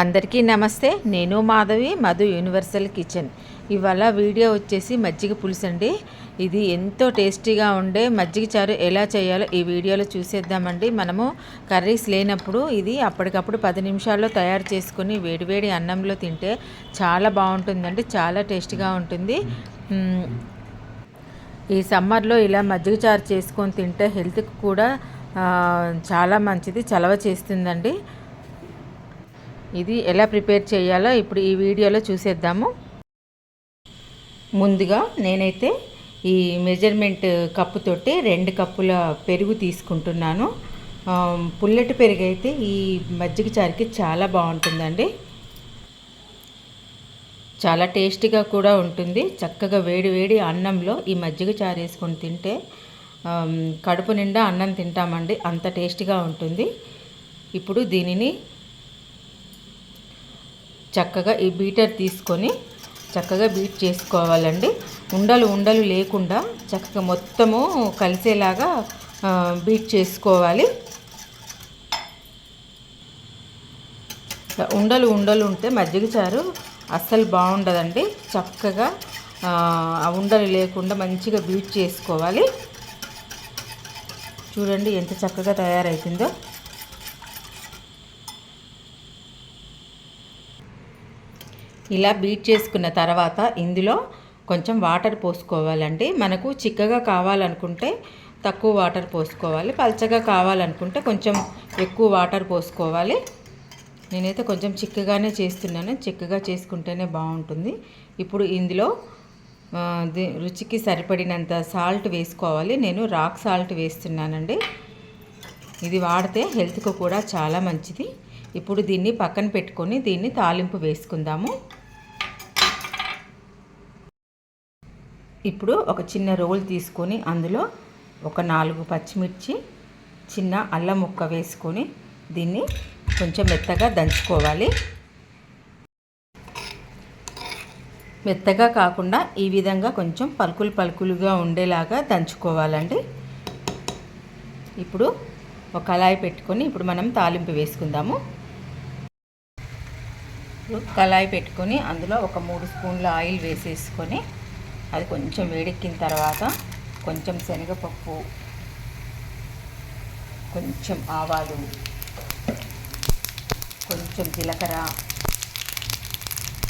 అందరికీ నమస్తే. నేను మాధవి మధు యూనివర్సల్ కిచెన్. ఇవాళ వీడియో వచ్చేసి మజ్జిగ పులుసు అండి. ఇది ఎంతో టేస్టీగా ఉండే మజ్జిగ చారు ఎలా చేయాలో ఈ వీడియోలో చూసేద్దామండి. మనము కర్రీస్ లేనప్పుడు ఇది అప్పటికప్పుడు పది నిమిషాల్లో తయారు చేసుకుని వేడివేడి అన్నంలో తింటే చాలా బాగుంటుందండి చాలా టేస్టీగా ఉంటుంది. ఈ సమ్మర్లో ఇలా మజ్జిగ చారు చేసుకొని తింటే హెల్త్కి కూడా చాలా మంచిది చలవ చేస్తుందండి. ఇది ఎలా ప్రిపేర్ చేయాలో ఇప్పుడు ఈ వీడియోలో చూసేద్దాము. ముందుగా నేనైతే ఈ మెజర్మెంట్ కప్పుతోటి రెండు కప్పుల పెరుగు తీసుకుంటున్నాను. పుల్లటి పెరుగు అయితే ఈ మజ్జిగ చారుకి చాలా బాగుంటుందండి. చాలా టేస్టీగా కూడా ఉంటుంది. చక్కగా వేడి వేడి అన్నంలో ఈ మజ్జిగ చారు వేసుకొని తింటే కడుపు నిండా అన్నం తింటామండి. అంత టేస్టీగా ఉంటుంది. ఇప్పుడు దీనిని చక్కగా ఈ బీటర్ తీసుకొని చక్కగా బీట్ చేసుకోవాలండి. ఉండలు ఉండలు లేకుండా చక్కగా మొత్తము కలిసేలాగా బీట్ చేసుకోవాలి. ఉండలు ఉండలు ఉంటే మజ్జిగ చారు అస్సలు బాగుండదండి. చక్కగా ఆ, ఆ ఉండలు లేకుండా మంచిగా బీట్ చేసుకోవాలి. చూడండి ఎంత చక్కగా తయారవుతుందో ఇలా బీట్ చేసుకున్న తర్వాత ఇందులో కొంచెం వాటర్ పోసుకోవాలండి. మనకు చిక్కగా కావాలనుకుంటే తక్కువ వాటర్ పోసుకోవాలి. పల్చగా కావాలనుకుంటే కొంచెం ఎక్కువ వాటర్ పోసుకోవాలి. నేనైతే కొంచెం చిక్కగానే చేస్తున్నాను. చిక్కగా చేసుకుంటేనే బాగుంటుంది. ఇప్పుడు ఇందులో రుచికి సరిపడినంత సాల్ట్ వేసుకోవాలి. నేను రాక్ సాల్ట్ వేస్తున్నానండి. ఇది వాడితే హెల్త్కు కూడా చాలా మంచిది. ఇప్పుడు దీన్ని పక్కన పెట్టుకొని దీన్ని తాలింపు వేసుకుందాము. ఇప్పుడు ఒక చిన్న రోల్ తీసుకొని అందులో ఒక నాలుగు పచ్చిమిర్చి చిన్న అల్లం ముక్క వేసుకొని దీన్ని కొంచెం మెత్తగా దంచుకోవాలి. మెత్తగా కాకుండా ఈ విధంగా కొంచెం పలుకులు పలుకులుగా ఉండేలాగా దంచుకోవాలండి. ఇప్పుడు ఒక కళాయి పెట్టుకొని ఇప్పుడు మనం తాలింపు వేసుకుందాము. ఇప్పుడు కళాయి పెట్టుకొని అందులో ఒక మూడు స్పూన్ల ఆయిల్ వేసేసుకొని అది కొంచెం వేడెక్కిన తర్వాత కొంచెం శనగపప్పు కొంచెం ఆవాలు కొంచెం జీలకర్ర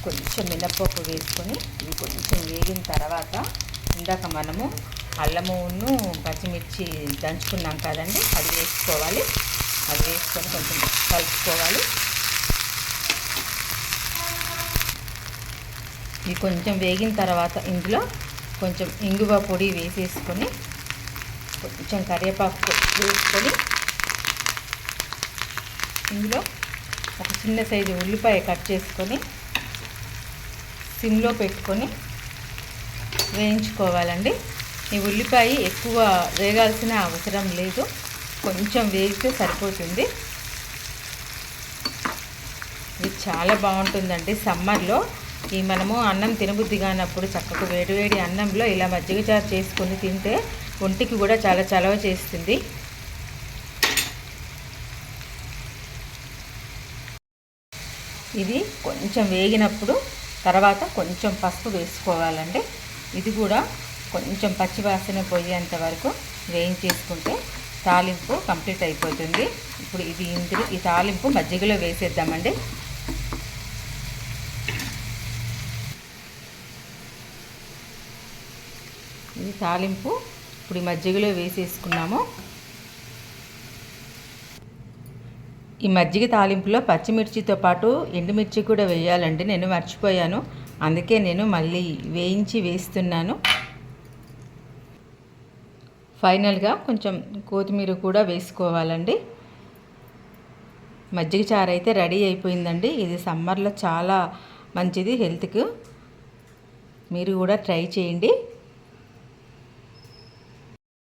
కొంచెం మినప్పప్పు వేసుకొని ఇవి కొంచెం వేగిన తర్వాత ఇందాక మనము అల్లమును పచ్చిమిర్చి దంచుకున్నాం కదండి అది వేసుకోవాలి. అది వేసుకొని కొంచెం కలుపుకోవాలి. ఇది కొంచెం వేగిన తర్వాత ఇందులో కొంచెం ఇంగువ పొడి వేసేసుకొని కొంచెం కరివేపాకు వేసుకొని ఇందులో ఒక చిన్న సైజు ఉల్లిపాయ కట్ చేసుకొని సిమ్లో పెట్టుకొని వేయించుకోవాలండి. ఈ ఉల్లిపాయ ఎక్కువ వేగాల్సిన అవసరం లేదు. కొంచెం వేగితే సరిపోతుంది. ఇది చాలా బాగుంటుందండి సమ్మర్లో. ఈ మనము అన్నం తినబుద్ధి కానప్పుడు చక్కగా వేడివేడి అన్నంలో ఇలా మజ్జిగ చారు చేసుకొని తింటే ఒంటికి కూడా చాలా చలవ చేస్తుంది. ఇది కొంచెం వేగినప్పుడు తర్వాత కొంచెం పసుపు వేసుకోవాలండి. ఇది కూడా కొంచెం పచ్చివాసన పోయేంత వరకు వేయించేసుకుంటే తాలింపు కంప్లీట్ అయిపోతుంది. ఇప్పుడు ఇది ఇందులో ఈ తాలింపు మజ్జిగలో వేసేద్దామండి. ఇది తాలింపు. ఇప్పుడు ఈ మజ్జిగలో వేసేసుకున్నాము. ఈ మజ్జిగ తాలింపులో పచ్చిమిర్చితో పాటు ఎండుమిర్చి కూడా వేయాలండి. నేను మర్చిపోయాను. అందుకే నేను మళ్ళీ వేయించి వేస్తున్నాను. ఫైనల్గా కొంచెం కొత్తిమీర కూడా వేసుకోవాలండి. మజ్జిగ చారు అయితే రెడీ అయిపోయిందండి. ఇది సమ్మర్లో చాలా మంచిది హెల్త్కు. మీరు కూడా ట్రై చేయండి.